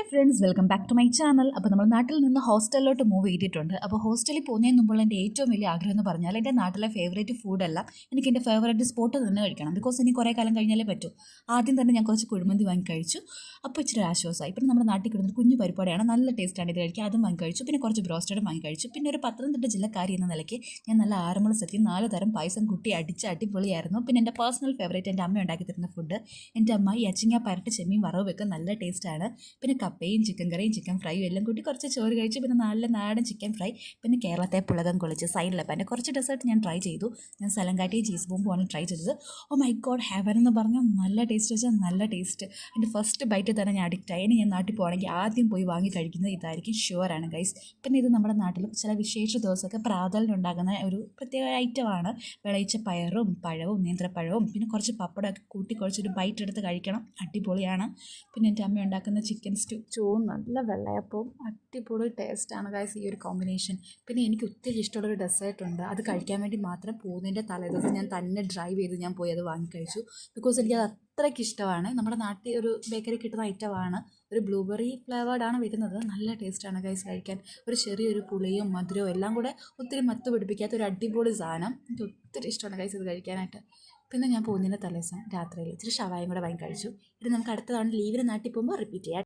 Hey friends welcome back to my channel അപ്പോൾ നമ്മൾ നാട്ടിൽ നിന്ന് ഹോസ്റ്റലിലോട്ട് മൂവ് ചെയ്തിട്ടുണ്ട്. അപ്പോൾ ഹോസ്റ്റലിൽ പോകുന്നതിന് മുമ്പുള്ള എന്റെ ഏറ്റവും വലിയ ആഗ്രഹം എന്ന് പറഞ്ഞാൽ എന്റെ നാട്ടിലെ ഫേവറേറ്റ് ഫുഡല്ല എനിക്ക് എന്റെ ഫേവറേറ്റ് സ്പോട്ട് തന്നെ കഴിക്കണം. ബിക്കോസ് ഇനി കുറേ കാലം കഴിഞ്ഞാലേ പറ്റൂ. ആദ്യം തന്നെ ഞാൻ കുറച്ച് കുഴിമന്തി വാങ്ങി കഴിച്ചു. അപ്പോൾ ഇച്ചിരി ആശ്വാസമായി. പിന്നെ നമ്മുടെ നാട്ടിൽ കിടന്നൊരു കുഞ്ഞു പരിപാടിയാണ്. നല്ല ടേസ്റ്റാണ് ഇത് കഴിക്കുക അതും വാങ്ങി കഴിച്ചു. പിന്നെ കുറച്ച് ബ്രോസ്റ്റഡും വാങ്ങി കഴിച്ചു. പിന്നെ ഒരു പത്തനംതിട്ട ജില്ലക്കാരി എന്ന നിലയ്ക്ക് ഞാൻ നല്ല ആറന്മുള സത്യം നാല് തരം പായസം കുട്ടി അടിച്ച് അടിപൊളിയായിരുന്നു. പിന്നെ എന്റെ പേഴ്സണൽ ഫേവറേറ്റ് എന്റെ അമ്മ ഉണ്ടാക്കി തരുന്ന ഫുഡ് എന്റെ അമ്മ ഈ അച്ചിങ്ങ പരട്ട് ചെമ്മീൻ വറവ് വെക്കാൻ നല്ല ടേസ്റ്റാണ് പിന്നെ കപ്പയും ചിക്കൻ കറിയും ചിക്കൻ ഫ്രൈയും എല്ലാം കൂട്ടി കുറച്ച് ചോറ് കഴിച്ചു പിന്നെ നല്ല നാടൻ ചിക്കൻ ഫ്രൈ പിന്നെ കേരളത്തെ പുളകം കുളിച്ച് പിന്നെ കുറച്ച് ഡെസേർട്ട് ഞാൻ ട്രൈ ചെയ്തു. ഞാൻ സലങ്കാട്ടി ചീസ് ബോംബുമാണ് ട്രൈ ചെയ്തത്. ഓ മൈ ഗോഡ് ഹെവൻ എന്ന് പറഞ്ഞാൽ നല്ല ടേസ്റ്റ് വെച്ചാൽ നല്ല ടേസ്റ്റ് എന്റെ ഫസ്റ്റ് ബൈറ്റ് തന്നെ ഞാൻ അഡിക്റ്റ് ആയി. ഞാൻ നാട്ടിൽ പോകണമെങ്കിൽ ആദ്യം പോയി വാങ്ങി കഴിക്കുന്നത് ഇതായിരിക്കും ഷുവറാണ് ഗൈസ് പിന്നെ ഇത് നമ്മുടെ നാട്ടിലും ചില വിശേഷ ദിവസമൊക്കെ പ്രാതലിനുണ്ടാകുന്ന ഒരു പ്രത്യേക ഐറ്റമാണ് വിളയിച്ച പയറും പഴവും നേന്ത്രപ്പഴവും പിന്നെ കുറച്ച് പപ്പടമൊക്കെ കൂട്ടി കുറച്ചൊരു ബൈറ്റ് എടുത്ത് കഴിക്കണം. അടിപൊളിയാണ്. പിന്നെ എന്റെ അമ്മ ഉണ്ടാക്കുന്ന ചിക്കൻ സ്റ്റൂ ചോവും നല്ല വെള്ളയപ്പവും അടിപൊളി ടേസ്റ്റാണ് ഗൈസ് ഈ ഒരു കോമ്പിനേഷൻ പിന്നെ എനിക്ക് ഒത്തിരി ഇഷ്ടമുള്ളൊരു ഡെസേർട്ട് ഉണ്ട്. അത് കഴിക്കാൻ വേണ്ടി മാത്രം പോകുന്നതിന്റെ തലേദിവസം ഞാൻ തന്നെ ഡ്രൈവ് ചെയ്ത് ഞാൻ പോയി അത് വാങ്ങിക്കഴിച്ചു ബിക്കോസ് എനിക്കത് അത്രയ്ക്ക് ഇഷ്ടമാണ്. നമ്മുടെ നാട്ടിൽ ഒരു ബേക്കറി കിട്ടുന്ന ഐറ്റമാണ് ഒരു ബ്ലൂബെറി ഫ്ലേവേർഡാണ് വരുന്നത്. നല്ല ടേസ്റ്റാണ് ഗൈസ് കഴിക്കാൻ. ഒരു ചെറിയൊരു പുളിയും മധുരവും എല്ലാം കൂടെ ഒത്തിരി മത്ത് പിടിപ്പിക്കാത്ത ഒരു അടിപൊളി സാധനം. എനിക്ക് ഒത്തിരി ഇഷ്ടമാണ് ഗൈസ് ഇത് കഴിക്കാനായിട്ട്. പിന്നെ ഞാൻ പോകുന്നതിന്റെ തലേദിവസം രാത്രിയിൽ ഇച്ചിരി ഷവായും കൂടെ വാങ്ങി കഴിച്ചു. ഇത് നമുക്ക് അടുത്ത തവണ ലീവിന് നാട്ടിൽ പോകുമ്പോൾ റിപ്പീറ്റ് ചെയ്യാം.